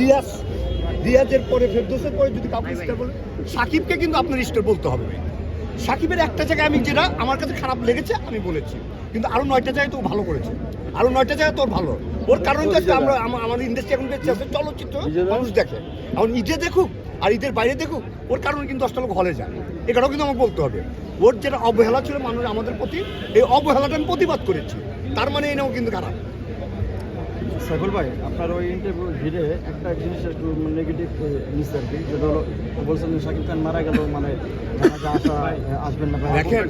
রিয়াজ রিয়াজের পরে ফেরদোসের পরে যদি কাউকে স্টার বলে সাকিবকে কিন্তু আপনার স্টার বলতে হবে। সাকিবের একটা জায়গায় আমি যেটা আমার কাছে খারাপ লেগেছে আমি বলেছি। কিন্তু আরও নয়টা জায়গায় তো ও ভালো করেছে। আরও নয়টা জায়গায় তোর ভালো। ওর কারণ হচ্ছে আমরা আমা- আমাদের ইন্ডাস্ট্রি এখন বেঁচে আছে চলচ্চিত্র মানুষ দেখে। এখন ঈদে দেখুক আর ঈদের বাইরে দেখুক ওর কারণে কিন্তু দশটা লোক হলে যায়। এটাও কিন্তু আমাকে বলতে হবে। ওর যেটা অবহেলা ছিল মানুষ আমাদের প্রতি এই অবহেলাটা আমি প্রতিবাদ করেছি। তার মানে এই নাও কিন্তু খারাপ। সাইফুল ভাই আপনার ওই ইন্টারভিউ ঘিরে একটা জিনিস একটু নেগেটিভ নিচ্ছে আর কি। যেটা হলো বলছেন শাকিব খান মারা গেল মানে আসা আসবেন না দেখেন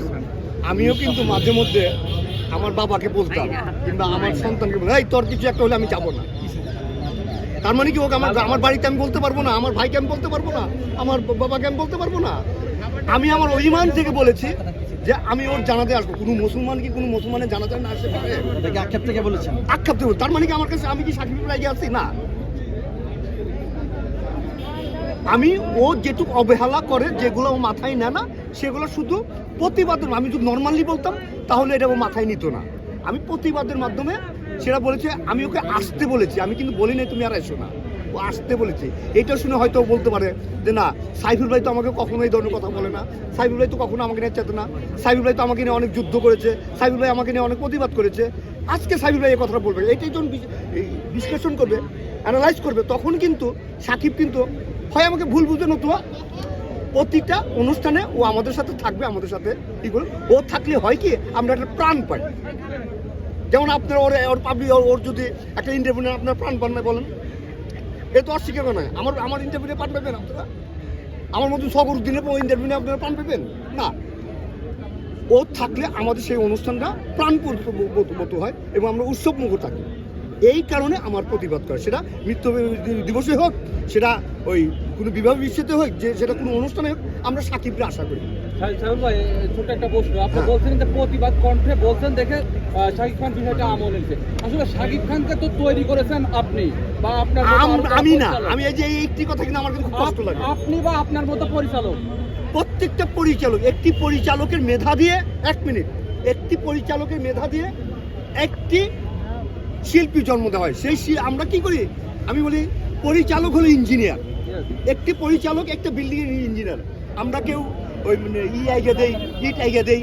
আমিও কিন্তু মাঝে মধ্যে আমার বাবাকে বলতাম কিংবা আমার সন্তানকে বলতাম এই তোর কিছু একটা হলে আমি যাব না। তার মানে কি ওকে আমার আমার বাড়িতে আমি বলতে পারব না? আমার ভাইকে আমি বলতে পারব না? আমার বাবাকে আমি বলতে পারব না? আমি আমার অভিমান থেকে বলেছি যে আমি ওর জানাতে আসব। কোনো মুসলমান কি কোনো মুসলমানের জানাতে না আসতে পারে? আক্ষেপ থেকে বলেছেন। আক্ষেপ থেকে তার মানে কি আমার কাছে আমি কি সাকিব রাগে আছি? না। আমি ও যেটুকু অবহেলা করে যেগুলো ও মাথায় নেয় না সেগুলো শুধু প্রতিবাদের আমি যদি নর্মালি বলতাম তাহলে এটা ও মাথায় নিত না। আমি প্রতিবাদের মাধ্যমে সেটা বলেছে, আমি ওকে আসতে বলেছি, আমি কিন্তু বলি নাই তুমি আর এসো না। ও আসতে বলেছি। এটা শুনে হয়তো বলতে পারে যে না, সাইফুল ভাই তো আমাকে কখনো এই ধরনের কথা বলে না। সাইফুল ভাই তো কখনো আমাকে নিয়ে চেতে না। সাইফুল ভাই তো আমাকে নিয়ে অনেক যুদ্ধ করেছে। সাইফুল ভাই আমাকে নিয়ে অনেক প্রতিবাদ করেছে। আজকে সাইফুল ভাই এই কথাটা বলবে। এটাই যখন বিশ্লেষণ করবে অ্যানালাইজ করবে, তখন কিন্তু সাকিব কিন্তু হয় আমাকে ভুল বুঝে নতুবা প্রতিটা অনুষ্ঠানে ও আমাদের সাথে থাকবে, আমাদের সাথে, কি করবে ও থাকলে হয় কি, আমরা একটা প্রাণ পাই। যেমন আপনার ওর ওর পাবলিক, ওর যদি একটা ইন্টারভিউ নেন, আপনার প্রাণ পান বলেন। এ তো অস্বীকার নয় আমার আমার ইন্টারভিউ পান পাবেন আপনারা? আমার মতো সগর দিনে ইন্টারভিউ আপনারা প্রাণ পাবেন না। ও থাকলে আমাদের সেই অনুষ্ঠানটা প্রাণপূর্ত হয় এবং আমরা উৎসব মুখর থাকি। এই কারণে আমার প্রতিবাদ করে। সেটা মৃত্যু দিবসে হোক, সেটা ওই কোনো বিবাহ বিচ্ছেদে হোক, যে, সেটা কোনো অনুষ্ঠানে হোক, আমরা সাকিবকে আশা করি। ভাই ছোট একটা প্রশ্ন। আপনি। বলছেন যে প্রতিবাদ কণ্ঠে বলছেন দেখে শাকিব খান বিষয়টা আমল এনেছে আসলে শাকিব খানকে তো তৈরি করেছেন আপনি বা আপনার আম- না। আমি এই যে একটি কথা কিন্তু আমার কিন্তু খুব কষ্ট লাগে। আপনি বা আপনার মতো পরিচালক? প্রত্যেকটা পরিচালক একটি পরিচালকের মেধা দিয়ে এক মিনিট একটি পরিচালকের মেধা দিয়ে একটি শিল্পী জন্ম দেওয়া হয়। সেই আমরা কি করি? আমি বলি পরিচালক হলো ইঞ্জিনিয়ার। একটি পরিচালক একটা বিল্ডিং এর ইঞ্জিনিয়ার। আমরা কেউ ওই মানে ইয়ে আইগা দেই ইট আইগা দেই